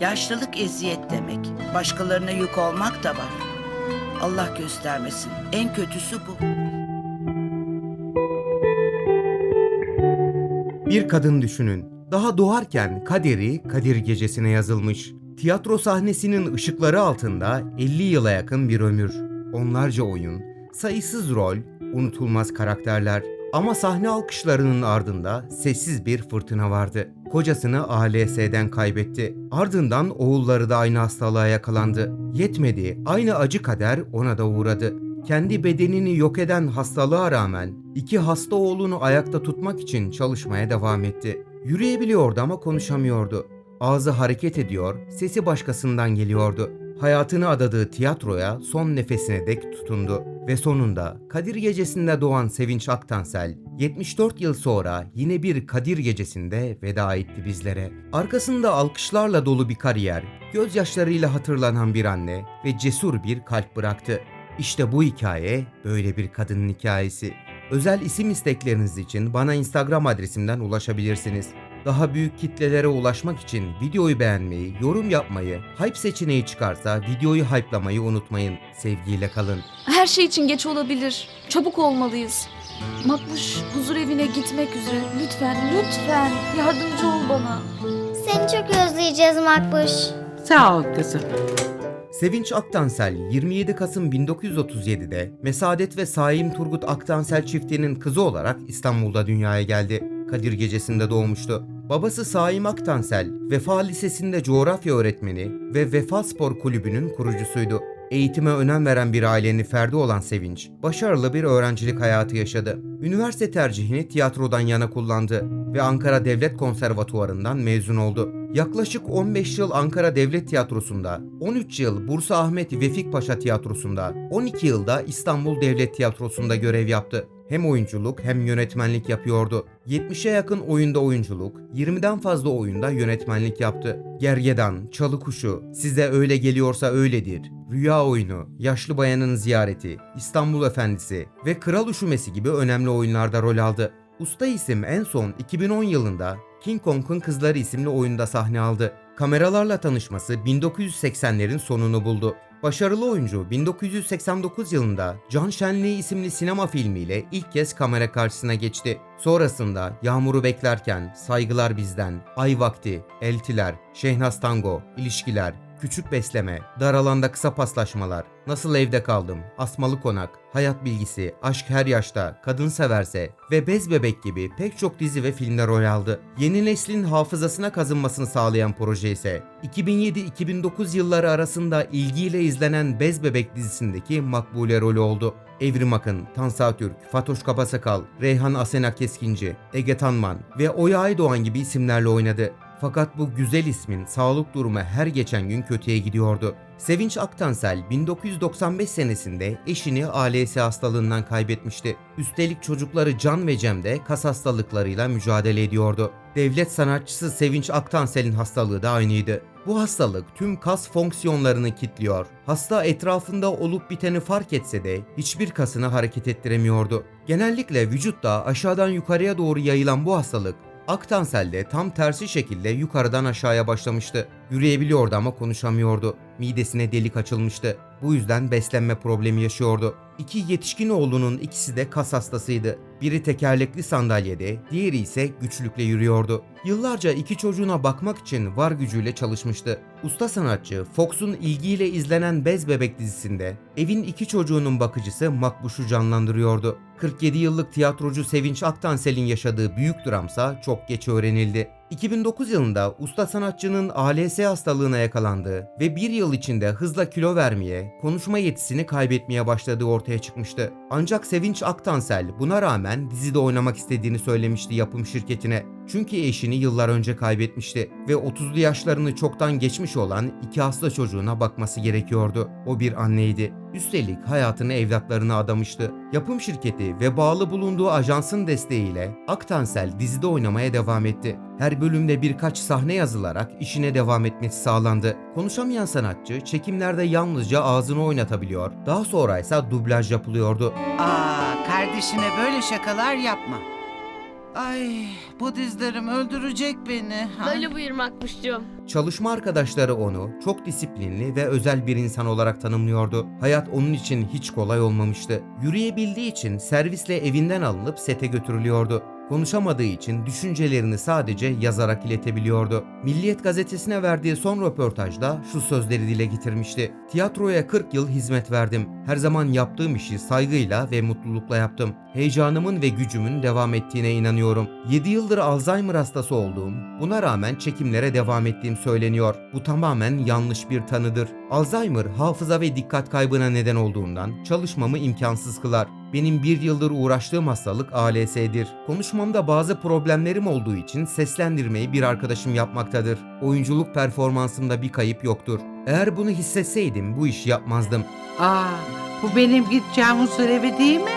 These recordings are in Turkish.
Yaşlılık eziyet demek. Başkalarına yük olmak da var. Allah göstermesin. En kötüsü bu. Bir kadın düşünün. Daha doğarken kaderi Kadir Gecesi'ne yazılmış. Tiyatro sahnesinin ışıkları altında 50 yıla yakın bir ömür. Onlarca oyun, sayısız rol, unutulmaz karakterler. Ama sahne alkışlarının ardında sessiz bir fırtına vardı. Kocasını ALS'den kaybetti. Ardından oğulları da aynı hastalığa yakalandı. Yetmedi, aynı acı kader ona da uğradı. Kendi bedenini yok eden hastalığa rağmen iki hasta oğlunu ayakta tutmak için çalışmaya devam etti. Yürüyebiliyordu ama konuşamıyordu. Ağzı hareket ediyor, sesi başkasından geliyordu. Hayatını adadığı tiyatroya son nefesine dek tutundu. Ve sonunda Kadir Gecesi'nde doğan Sevinç Aktansel, 74 yıl sonra yine bir Kadir Gecesi'nde veda etti bizlere. Arkasında alkışlarla dolu bir kariyer, gözyaşlarıyla hatırlanan bir anne ve cesur bir kalp bıraktı. İşte bu hikaye böyle bir kadının hikayesi. Özel isim istekleriniz için bana Instagram adresimden ulaşabilirsiniz. Daha büyük kitlelere ulaşmak için videoyu beğenmeyi, yorum yapmayı, hype seçeneği çıkarsa videoyu hype'lamayı unutmayın. Sevgiyle kalın. Her şey için geç olabilir. Çabuk olmalıyız. Makbuş huzur evine gitmek üzere. Lütfen, lütfen yardımcı ol bana. Seni çok özleyeceğiz Makbuş. Sağ ol kızım. Sevinç Aktansel 27 Kasım 1937'de Mesadet ve Saim Turgut Aktansel çiftinin kızı olarak İstanbul'da dünyaya geldi. Kadir Gecesi'nde doğmuştu. Babası Saim Aktansel, Vefa Lisesi'nde coğrafya öğretmeni ve Vefa Spor Kulübü'nün kurucusuydu. Eğitime önem veren bir ailenin ferdi olan Sevinç, başarılı bir öğrencilik hayatı yaşadı. Üniversite tercihini tiyatrodan yana kullandı ve Ankara Devlet Konservatuvarı'ndan mezun oldu. Yaklaşık 15 yıl Ankara Devlet Tiyatrosu'nda, 13 yıl Bursa Ahmet Vefik Paşa Tiyatrosu'nda, 12 yılda İstanbul Devlet Tiyatrosu'nda görev yaptı. Hem oyunculuk hem yönetmenlik yapıyordu. 70'e yakın oyunda oyunculuk, 20'den fazla oyunda yönetmenlik yaptı. Gergedan, Çalı Kuşu, Size Öyle Geliyorsa Öyledir, Rüya Oyunu, Yaşlı Bayanın Ziyareti, İstanbul Efendisi ve Kral Üşümesi gibi önemli oyunlarda rol aldı. Usta isim en son 2010 yılında King Kong'un Kızları isimli oyunda sahne aldı. Kameralarla tanışması 1980'lerin sonunu buldu. Başarılı oyuncu 1989 yılında Can Şenliği isimli sinema filmiyle ilk kez kamera karşısına geçti. Sonrasında Yağmuru Beklerken, Saygılar Bizden, Ay Vakti, Eltiler, Şehnaz Tango, İlişkiler, Küçük Besleme, Dar Alanda Kısa Paslaşmalar, Nasıl Evde Kaldım, Asmalı Konak, Hayat Bilgisi, Aşk Her Yaşta, Kadın Severse ve Bez Bebek gibi pek çok dizi ve filmde rol aldı. Yeni neslin hafızasına kazınmasını sağlayan proje ise 2007-2009 yılları arasında ilgiyle izlenen Bez Bebek dizisindeki makbule rolü oldu. Evrim Akın, Tansa Türk, Fatoş Kabasakal, Reyhan Asena Keskinci, Ege Tanman ve Oya Aydoğan gibi isimlerle oynadı. Fakat bu güzel ismin sağlık durumu her geçen gün kötüye gidiyordu. Sevinç Aktansel 1995 senesinde eşini ALS hastalığından kaybetmişti. Üstelik çocukları Can ve Cem de kas hastalıklarıyla mücadele ediyordu. Devlet sanatçısı Sevinç Aktansel'in hastalığı da aynıydı. Bu hastalık tüm kas fonksiyonlarını kilitliyor. Hasta etrafında olup biteni fark etse de hiçbir kasını hareket ettiremiyordu. Genellikle vücutta aşağıdan yukarıya doğru yayılan bu hastalık Aktansel'de tam tersi şekilde yukarıdan aşağıya başlamıştı. Yürüyebiliyordu ama konuşamıyordu. Midesine delik açılmıştı. Bu yüzden beslenme problemi yaşıyordu. İki yetişkin oğlunun ikisi de kas hastasıydı. Biri tekerlekli sandalyede, diğeri ise güçlükle yürüyordu. Yıllarca iki çocuğuna bakmak için var gücüyle çalışmıştı. Usta sanatçı Fox'un ilgiyle izlenen Bez Bebek dizisinde evin iki çocuğunun bakıcısı Makbuş'u canlandırıyordu. 47 yıllık tiyatrocu Sevinç Aktansel'in yaşadığı büyük dramsa çok geç öğrenildi. 2009 yılında usta sanatçının ALS hastalığına yakalandığı ve bir yıl içinde hızla kilo vermeye, konuşma yetisini kaybetmeye başladığı ortaya çıkmıştı. Ancak Sevinç Aktansel buna rağmen dizide oynamak istediğini söylemişti yapım şirketine. Çünkü eşini yıllar önce kaybetmişti ve 30'lu yaşlarını çoktan geçmiş olan iki hasta çocuğuna bakması gerekiyordu. O bir anneydi. Üstelik hayatını evlatlarına adamıştı. Yapım şirketi ve bağlı bulunduğu ajansın desteğiyle Aktansel dizide oynamaya devam etti. Her bölümde birkaç sahne yazılarak işine devam etmesi sağlandı. Konuşamayan sanatçı çekimlerde yalnızca ağzını oynatabiliyor. Daha sonra ise dublaj yapılıyordu. Aa, kardeşine böyle şakalar yapma. Ay bu dizlerim öldürecek beni. Böyle buyur Makbuşcuğum. Çalışma arkadaşları onu çok disiplinli ve özel bir insan olarak tanımlıyordu. Hayat onun için hiç kolay olmamıştı. Yürüyebildiği için servisle evinden alınıp sete götürülüyordu. Konuşamadığı için düşüncelerini sadece yazarak iletebiliyordu. Milliyet gazetesine verdiği son röportajda şu sözleri dile getirmişti. Tiyatroya 40 yıl hizmet verdim. Her zaman yaptığım işi saygıyla ve mutlulukla yaptım. Heyecanımın ve gücümün devam ettiğine inanıyorum. 7 yıldır Alzheimer hastası olduğum, buna rağmen çekimlere devam ettiğim söyleniyor. Bu tamamen yanlış bir tanıdır. Alzheimer hafıza ve dikkat kaybına neden olduğundan çalışmamı imkansız kılar. Benim bir yıldır uğraştığım hastalık ALS'dir. Konuşmamda bazı problemlerim olduğu için seslendirmeyi bir arkadaşım yapmaktadır. Oyunculuk performansımda bir kayıp yoktur. Eğer bunu hissetseydim bu işi yapmazdım. Aa, bu benim gideceğim huzur evi değil mi?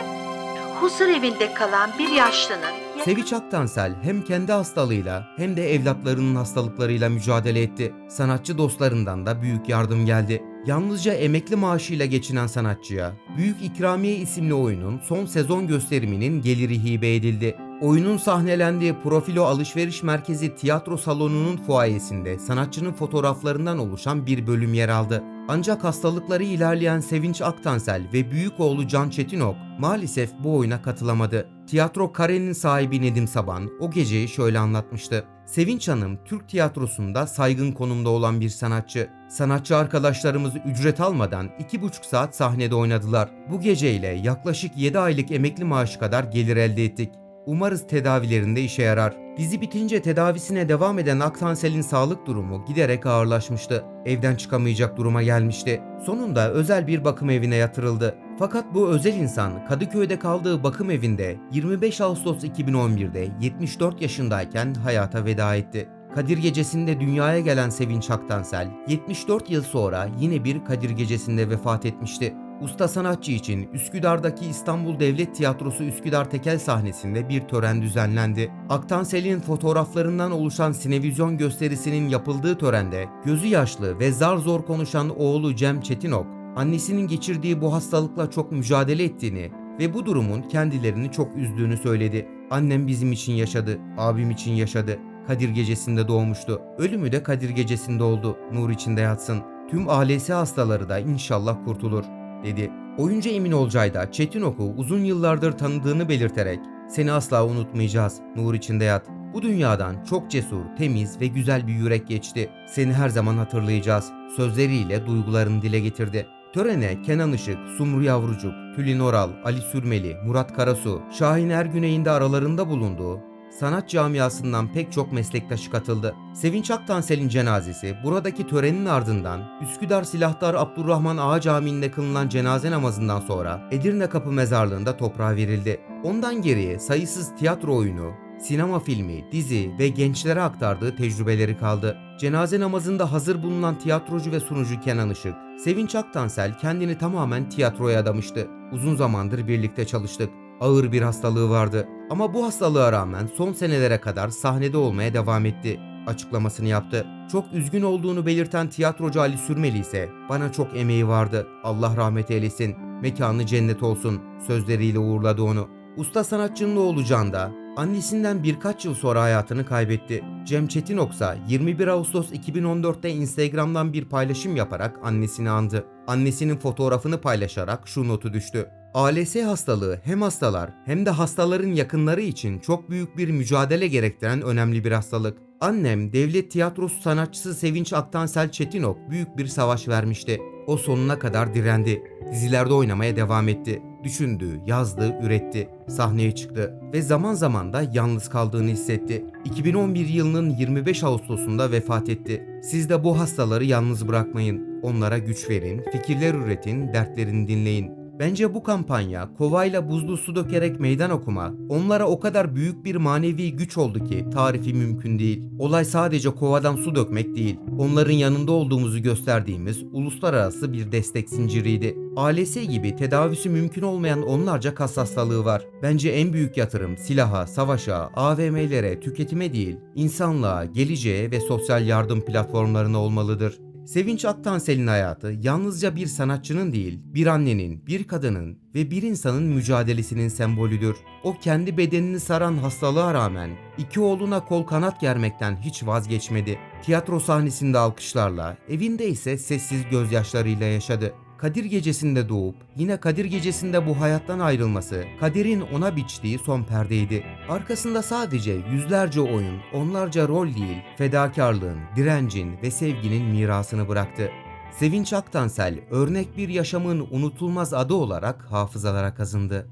huzur evinde kalan bir yaşlının Sevinç Aktansel hem kendi hastalığıyla hem de evlatlarının hastalıklarıyla mücadele etti. Sanatçı dostlarından da büyük yardım geldi. Yalnızca emekli maaşıyla geçinen sanatçıya Büyük İkramiye isimli oyunun son sezon gösteriminin geliri hibe edildi. Oyunun sahnelendiği Profilo Alışveriş Merkezi tiyatro salonunun fuayesinde sanatçının fotoğraflarından oluşan bir bölüm yer aldı. Ancak hastalıkları ilerleyen Sevinç Aktansel ve büyük oğlu Can Çetinok maalesef bu oyuna katılamadı. Tiyatro Kare'nin sahibi Nedim Saban o geceyi şöyle anlatmıştı. Sevinç Hanım Türk tiyatrosunda saygın konumda olan bir sanatçı. Sanatçı arkadaşlarımız ücret almadan 2,5 saat sahnede oynadılar. Bu geceyle yaklaşık 7 aylık emekli maaşı kadar gelir elde ettik. Umarız tedavilerinde işe yarar. Dizi bitince tedavisine devam eden Aktansel'in sağlık durumu giderek ağırlaşmıştı. Evden çıkamayacak duruma gelmişti. Sonunda özel bir bakım evine yatırıldı. Fakat bu özel insan Kadıköy'de kaldığı bakım evinde 25 Ağustos 2011'de 74 yaşındayken hayata veda etti. Kadir Gecesi'nde dünyaya gelen Sevinç Aktansel 74 yıl sonra yine bir Kadir Gecesi'nde vefat etmişti. Usta sanatçı için Üsküdar'daki İstanbul Devlet Tiyatrosu Üsküdar Tekel sahnesinde bir tören düzenlendi. Aktansel'in fotoğraflarından oluşan sinevizyon gösterisinin yapıldığı törende gözü yaşlı ve zar zor konuşan oğlu Cem Çetinok, annesinin geçirdiği bu hastalıkla çok mücadele ettiğini ve bu durumun kendilerini çok üzdüğünü söyledi. Annem bizim için yaşadı, abim için yaşadı. Kadir gecesinde doğmuştu. Ölümü de Kadir gecesinde oldu. Nur içinde yatsın. Tüm ALS hastaları da inşallah kurtulur dedi. Oyuncu Emin Olcay da Çetinok'u uzun yıllardır tanıdığını belirterek seni asla unutmayacağız. Nur içinde yat. Bu dünyadan çok cesur, temiz ve güzel bir yürek geçti. Seni her zaman hatırlayacağız. Sözleriyle duygularını dile getirdi. Törene Kenan Işık, Sumru Yavrucuk, Tülin Oral, Ali Sürmeli, Murat Karasu, Şahin Ergüney'in de aralarında bulunduğu sanat camiasından pek çok meslektaşı katıldı. Sevinç Aktansel'in cenazesi buradaki törenin ardından Üsküdar Silahtar Abdurrahman Ağa Camii'nde kılınan cenaze namazından sonra Edirne Kapı Mezarlığı'nda toprağa verildi. Ondan geriye sayısız tiyatro oyunu, sinema filmi, dizi ve gençlere aktardığı tecrübeleri kaldı. Cenaze namazında hazır bulunan tiyatrocu ve sunucu Kenan Işık, Sevinç Aktansel kendini tamamen tiyatroya adamıştı. Uzun zamandır birlikte çalıştık. Ağır bir hastalığı vardı ama bu hastalığa rağmen son senelere kadar sahnede olmaya devam etti açıklamasını yaptı. Çok üzgün olduğunu belirten tiyatrocu Ali Sürmeli ise bana çok emeği vardı. Allah rahmet eylesin. Mekanı cennet olsun sözleriyle uğurladı onu. Usta sanatçının oğlu Can da annesinden birkaç yıl sonra hayatını kaybetti. Cem Çetinoksa 21 Ağustos 2014'te Instagram'dan bir paylaşım yaparak annesini andı. Annesinin fotoğrafını paylaşarak şu notu düştü. ALS hastalığı hem hastalar hem de hastaların yakınları için çok büyük bir mücadele gerektiren önemli bir hastalık. Annem devlet tiyatrosu sanatçısı Sevinç Aktansel Çetinok büyük bir savaş vermişti. O sonuna kadar direndi. Dizilerde oynamaya devam etti. Düşündü, yazdı, üretti. Sahneye çıktı ve zaman zaman da yalnız kaldığını hissetti. 2011 yılının 25 Ağustos'unda vefat etti. Siz de bu hastaları yalnız bırakmayın. Onlara güç verin, fikirler üretin, dertlerini dinleyin. Bence bu kampanya kovayla buzlu su dökerek meydan okuma onlara o kadar büyük bir manevi güç oldu ki tarifi mümkün değil. Olay sadece kovadan su dökmek değil. Onların yanında olduğumuzu gösterdiğimiz uluslararası bir destek zinciriydi. ALS gibi tedavisi mümkün olmayan onlarca kas hastalığı var. Bence en büyük yatırım silaha, savaşa, AVM'lere, tüketime değil, insanlığa, geleceğe ve sosyal yardım platformlarına olmalıdır. Sevinç Aktansel'in hayatı yalnızca bir sanatçının değil, bir annenin, bir kadının ve bir insanın mücadelesinin sembolüdür. O kendi bedenini saran hastalığa rağmen iki oğluna kol kanat germekten hiç vazgeçmedi. Tiyatro sahnesinde alkışlarla, evinde ise sessiz gözyaşlarıyla yaşadı. Kadir gecesinde doğup yine Kadir gecesinde bu hayattan ayrılması kaderin ona biçtiği son perdeydi. Arkasında sadece yüzlerce oyun, onlarca rol değil, fedakarlığın, direncin ve sevginin mirasını bıraktı. Sevinç Aktansel örnek bir yaşamın unutulmaz adı olarak hafızalara kazındı.